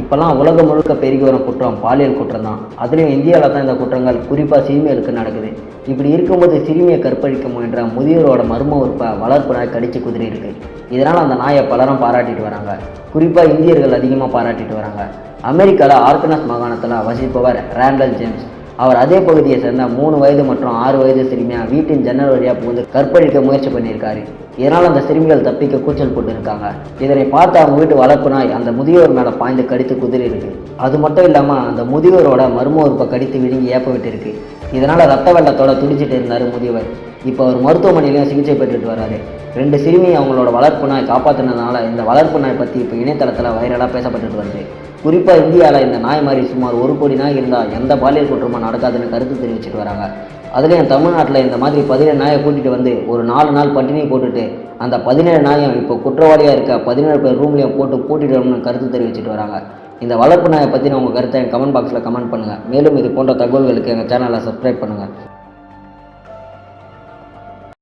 இப்போல்லாம் உலகம் முழுக்க பெருகி வரும் குற்றம் பாலியல் குற்றம் தான் அதுலேயும் இந்தியாவில் தான் இந்த குற்றங்கள் குறிப்பாக சிறுமியருக்கு நடக்குது. இப்படி இருக்கும்போது சிறுமியை கற்பழிக்க முயன்ற முதியோரோட மர்ம உறுப்பை வளர்ப்பு நாய் கடிச்சு குதிரை இருக்கு. இதனால் அந்த நாயை பலரும் பாராட்டிட்டு வராங்க. குறிப்பாக இந்தியர்கள் அதிகமாக பாராட்டிட்டு வராங்க. அமெரிக்காவில் ஆர்கனஸ் மாகாணத்தில் வசிப்பவர் ரேண்டல் ஜேம்ஸ். அவர் அதே பகுதியை சேர்ந்த மூணு வயது மற்றும் ஆறு வயது சிறுமியாக வீட்டின் ஜன்னல் வழியாக புகுந்து கற்பழிக்க முயற்சி பண்ணியிருக்காரு. இதனால் அந்த சிறுமிகள் தப்பிக்க கூச்சல் போட்டு இருக்காங்க இதனை பார்த்து அவங்க வீட்டு வளர்ப்பு நாய் அந்த முதியோர் மேலே பாய்ந்து கடித்து குதிரை இருக்கு. அது மட்டும் இல்லாமல் அந்த முதியோரோட மர்ம உறுப்பை கடித்து விழுங்கி ஏப்ப விட்டுருக்கு. இதனால் ரத்த வெள்ளத்தோட துடிச்சிட்டு இருந்தார் முதியவர் இப்போ அவர் மருத்துவமனையிலையும் சிகிச்சை பெற்றுட்டு வராரு. ரெண்டு சிறுமி அவங்களோட வளர்ப்பு நாய் காப்பாற்றினதுனால இந்த வளர்ப்பு நாய் பற்றி இப்போ இணையதளத்தில் வைரலாக பேசப்பட்டுட்டு வருது. குறிப்பாக இந்தியாவில் இந்த நாய் மாதிரி சுமார் ஒரு கோடி நாய் இருந்தால் எந்த பாலியல் குற்றமும் நடக்காதுன்னு கருத்து தெரிவிச்சிட்டு வராங்க. அதுலேயும் தமிழ்நாட்டில் இந்த மாதிரி பதினேழு நாயை கூட்டிகிட்டு வந்து ஒரு நாலு நாள் பட்டினி போட்டுட்டு அந்த பதினேழு நாயும் இப்போ குற்றவாளியாக இருக்க பதினேழு பேர் ரூம்லேயும் போட்டு கூட்டிகிட்டு வரணும்னு கருத்து தெரிவிச்சிட்டு வராங்க. இந்த வளர்ப்பு நாயை பற்றின உங்கள் கருத்தை என் கமெண்ட் பாக்ஸில் கமெண்ட் பண்ணுங்கள் மேலும் இது போன்ற தகவல்களுக்கு எங்கள் சேனலை சப்ஸ்கிரைப் பண்ணுங்கள்